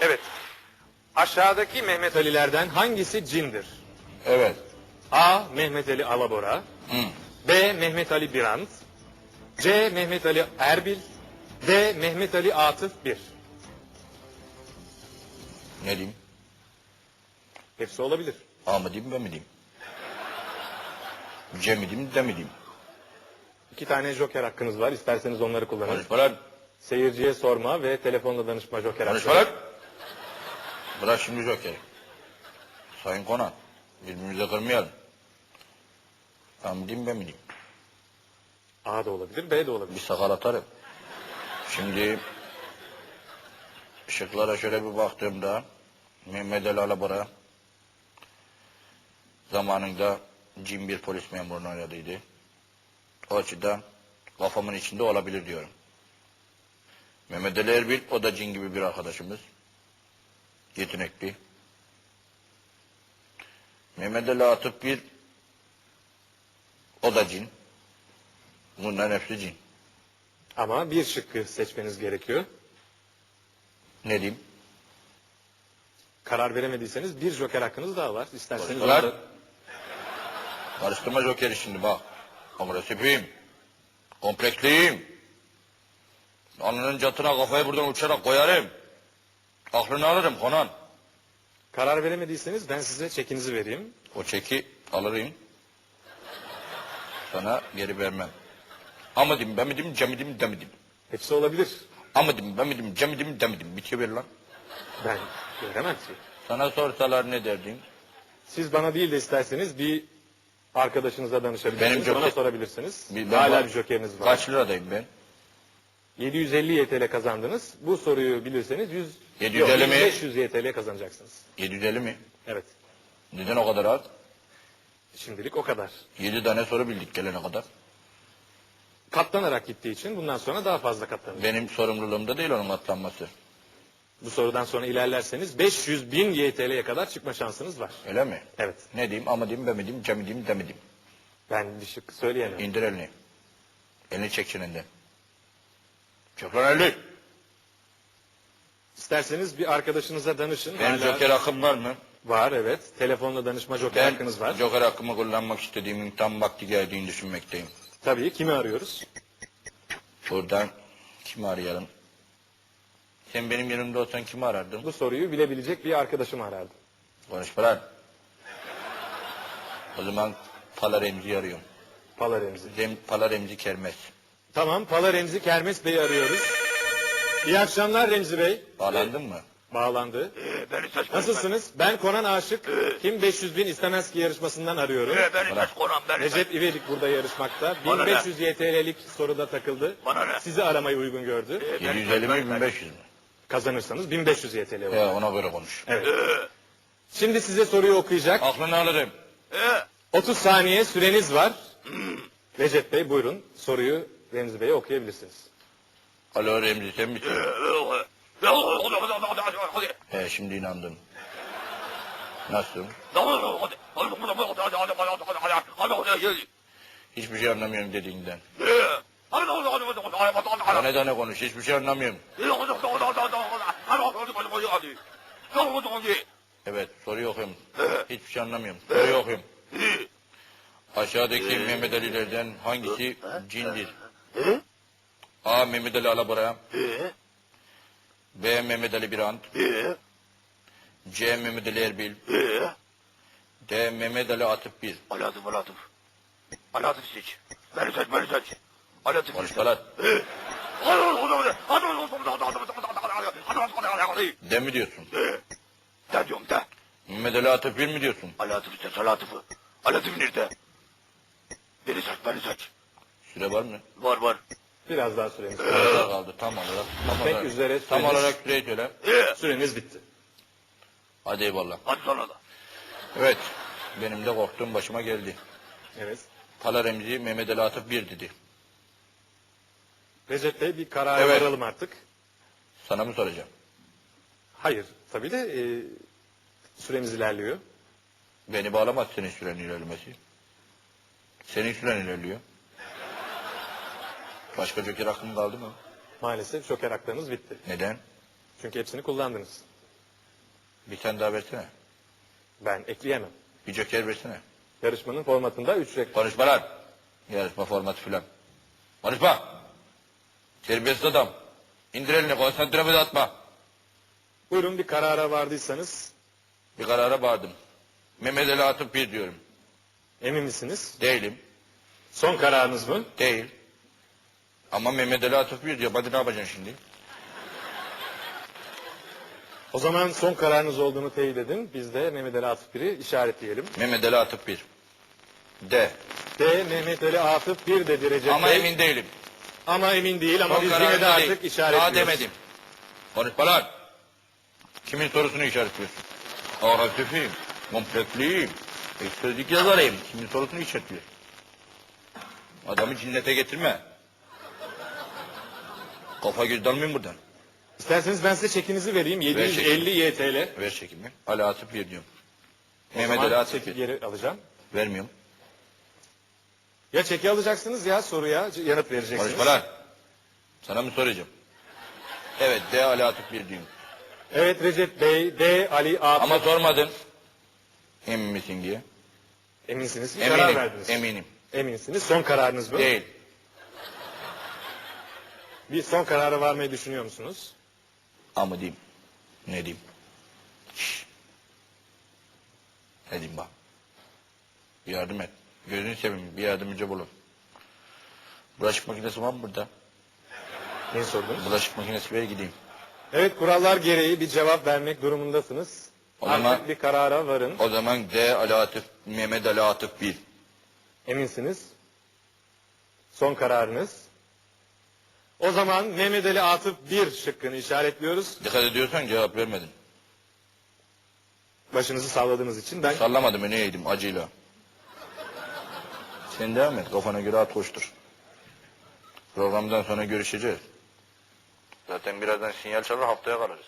Evet. Aşağıdaki Mehmet Ali'lerden hangisi cindir? Evet. A. Mehmet Ali Alabora. Hı. B. Mehmet Ali Birant. C. Mehmet Ali Erbil. D. Mehmet Ali Atıf Bir. Ne diyeyim? Hepsi olabilir. A mı diyeyim ben mi diyeyim? C mi diyeyim de mi diyeyim? İki tane joker hakkınız var. İsterseniz onları kullanın. Konuşma lan. Seyirciye sorma ve telefonla danışma joker hakkı. Konuşma lan. Bırak şimdi Joker'i. Sayın Konan. Birbirimize kırmayalım. A mı diyeyim ben mi diyeyim? A da olabilir, B de Bir olabilir. sakal atarım. Şimdi ışıklara şöyle bir baktığımda Mehmet Ali Alabora zamanında cin bir polis memurunu oynadıydı. O açıdan kafamın içinde olabilir diyorum. Mehmet Ali Erbil o da cin gibi bir arkadaşımız. Yetenekli. Mehmet Ali Atıp bir o da cin. Bunların hepsi cin. Ama bir şıkkı seçmeniz gerekiyor. Ne diyeyim? Karar veremediyseniz bir joker hakkınız daha var. İsterseniz onu da- Karıştırma Joker'i şimdi bak. Agresifim. Kompleksliyim. Alnının catına kafayı buradan uçarak koyarım. Aklını alırım Konan. karar veremediyseniz ben size çekinizi vereyim. O çeki alırım. Sana geri vermem. Ama diyeyim, ben mi diyeyim, cem mi diyeyim, de mi diyeyim? Hepsi olabilir. Ama diyeyim, ben mi diyeyim, cem mi diyeyim, de mi diyeyim? Bitiyor ver lan. Ben veremem ki. Sana sorsalar ne derdin? Siz bana değil de isterseniz bir arkadaşınıza danışabilirsiniz. Benim joker- sorabilirsiniz. Bir- ben Hala var- bir jokeriniz var. Kaç liradayım ben? 750 YTL kazandınız. Bu soruyu bilirseniz 100 750 yok, mi? 500 YTL kazanacaksınız. 750 mi? Evet. Neden o kadar az? Şimdilik o kadar. 7 tane soru bildik gelene kadar. Katlanarak gittiği için bundan sonra daha fazla katlanacak. Benim sorumluluğumda değil onun atlanması. Bu sorudan sonra ilerlerseniz 500 bin YTL'ye kadar çıkma şansınız var. Öyle mi? Evet. Ne diyeyim ama diyeyim ben mi diyeyim cem mi diyeyim de mi diyeyim? Ben bir şık söyleyemem. İndir elini. Elini çek çenenden. Elini. İsterseniz bir arkadaşınıza danışın. Benim Hala- joker hakkım var mı? Var evet. Telefonla danışma joker Ben hakkınız var. joker hakkımı kullanmak istediğimin tam vakti geldiğini düşünmekteyim. Tabii kimi arıyoruz? Buradan kimi arayalım? Sen benim yanımda olsan kimi arardın? Bu soruyu bilebilecek bir arkadaşımı arardım. Konuşma lan. O zaman Pala Remzi'yi arıyorum. Pala Remzi. Rem, Pala Remzi Kermes. Tamam Pala Remzi Kermes Bey'i arıyoruz. İyi akşamlar Remzi Bey. Bağlandın mı? Bağlandı. Ee, beni seç. Nasılsınız? Ben Konan Aşık. Kim 500 bin istemez ki yarışmasından arıyorum. Ee, beni seç Konan beni. Recep İvedik burada yarışmakta. Bana ne? 1500 YTL'lik soruda takıldı. Bana ne? Sizi aramayı uygun gördü. Ee, beni 750 mi seç, beni seç. 1500 mü? Kazanırsanız 1500 YTL olur. He ona göre konuş. Evet. Şimdi size soruyu okuyacak. Aklını alırım. Ee, 30 saniye süreniz var. Recep Bey buyurun soruyu Remzi Bey'e okuyabilirsiniz. Alo Remzi sen misin? He şimdi inandım. Nasıl? Hiçbir şey anlamıyorum dediğinden. Tane tane konuş hiçbir şey anlamıyorum. Evet soruyu okuyorum. Hiçbir şey anlamıyorum. Soruyu okuyorum. Aşağıdaki Mehmet Ali'lerden hangisi cindir? A. Mehmet Ali Alabora B. Mehmet Ali Birant C. Mehmet Ali Erbil D. Mehmet Ali Atıp Bir Alatif alatif. Alatif seç. Beni seç beni seç. Alatif seç. Konuşma lan. De mi diyorsun? De diyorum de. Mehmet Ali Atıp Bir mi diyorsun? Alatif seç Alatif'i. Alatif nerede? Beni seç. Süre var mı? Var var. Biraz daha süreniz var. Ne kadar kaldı tam olarak? Tam Tek olarak, üzere tam süreniz- olarak süreyi söyle. Ee, Süreniz bitti. Hadi eyvallah. hadi sana da. Evet. Benim de korktuğum başıma geldi. Evet. Pala Remzi Mehmet Ali Atıp Bir dedi. Recep Bey bir karara Evet. varalım artık. Sana mı soracağım? Hayır. Tabii de e, süremiz ilerliyor. Beni bağlamaz senin süren ilerlemesi. Senin süren ilerliyor. Başka joker hakkın kaldı mı? Maalesef joker haklarınız bitti. Neden? Çünkü hepsini kullandınız. Bir tane daha versene. Ben ekleyemem. Bir joker versene. Yarışmanın formatında 3 reklam. Konuşma lan. Yarışma formatı filan. Konuşma. Terbiyesiz adam. İndir elini konsantremi de atma. Buyurun bir karara vardıysanız Bir karara bağırdım. Mehmet Ali Atıp bir diyorum. Emin misiniz? Değilim. Son kararınız mı? Değil. Ama Mehmet Ali bir diyor. Hadi ne yapacaksın şimdi? O zaman son kararınız olduğunu teyit edin. Biz de Mehmet Ali Atıf 1'i işaretleyelim. Mehmet Ali Atıp bir. De. D Mehmet Ali Atıf 1 dedi Recep Ama Bey. emin değilim. Ama emin değil ama Son biz yine de artık değil. işaretliyoruz. Daha demedim. Konuşma lan. Kimin sorusunu işaretliyorsun? Agresifim, kompleksliyim, eksözlük yazarıyım. Kimin sorusunu işaretliyor? Adamı cinnete getirme. Kafa göz dalmayayım buradan. İsterseniz ben size çekinizi vereyim. 750 YTL. Ver çekimi. Ali Atıp bir diyorum. O Mehmet zaman Ali Atıp çeki geri alacağım. Vermiyorum. Ya çeki alacaksınız ya soruya c- yanıt vereceksiniz. Lan. Sana mı soracağım? Evet D Ali Atıp bir diyorum. Evet Recep Bey, D Ali Atıf. Ama sormadın. Emin misin diye. Eminsiniz. Bir karar Eminim. verdiniz. Eminim. Eminsiniz. Son kararınız mı? Değil. Bir son karara varmayı düşünüyor musunuz? Ama diyeyim. Ne diyeyim? Şşş. Ne diyeyim bak. Bir yardım et. Gözünü seveyim bir yardımcı bulun. Bulaşık makinesi var mı burada? Ne sordunuz? Bulaşık makinesi ver gideyim. Evet kurallar gereği bir cevap vermek durumundasınız. O Artık zaman- bir karara varın. O zaman D Ali Atıf, Mehmet Ali Atıf 1. Eminsiniz. Son kararınız. O zaman Mehmet Ali Atıf 1 şıkkını işaretliyoruz. Dikkat ediyorsan cevap vermedin. Başınızı salladığınız için ben Sallamadım öneydim acıyla. Sen devam et kafana göre at koştur. Programdan sonra görüşeceğiz. Zaten birazdan sinyal çalar haftaya kalırız.